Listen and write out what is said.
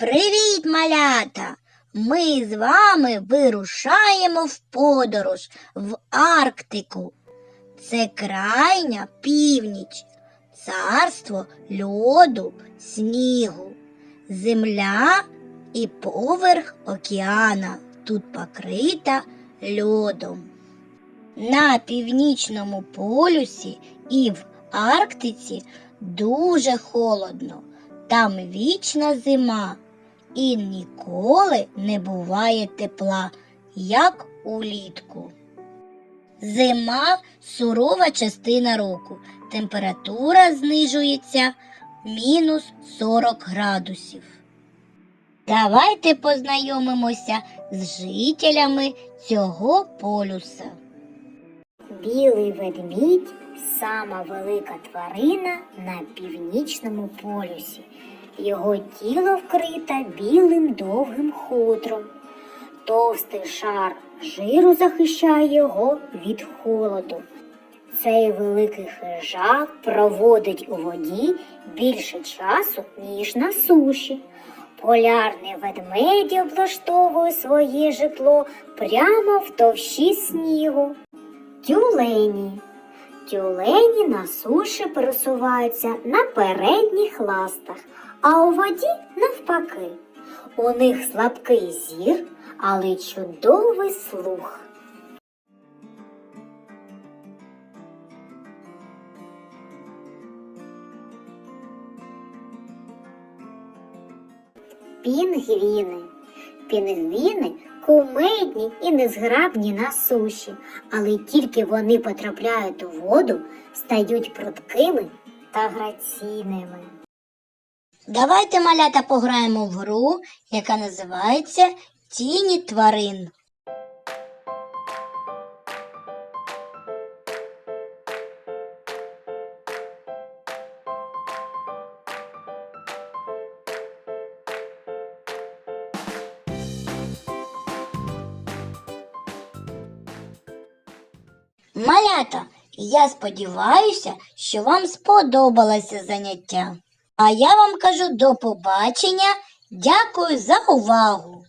Привіт, малята! Ми з вами вирушаємо в подорож в Арктику. Це крайня північ, царство льоду, снігу, земля і поверх океана тут покрита льодом. На північному полюсі і в Арктиці дуже холодно. Там вічна зима і ніколи не буває тепла, як улітку. Зима сурова частина року. Температура знижується мінус 40 градусів. Давайте познайомимося з жителями цього полюса. Білий ведмідь сама велика тварина на північному полюсі. Його тіло вкрите білим довгим хутром. Товстий шар жиру захищає його від холоду. Цей великий хижак проводить у воді більше часу, ніж на суші. Полярний ведмедь облаштовує своє житло прямо в товщі снігу. Тюлені. Тюлені на суші пересуваються на передніх ластах, а у воді навпаки. У них слабкий зір, але чудовий слух. Пінгвіни. Пінгвіни кумедні і незграбні на суші, але тільки вони потрапляють у воду, стають прудкими та граційними. Давайте малята пограємо в гру, яка називається Тіні тварин. Малята, я сподіваюся, що вам сподобалося заняття. А я вам кажу до побачення. Дякую за увагу!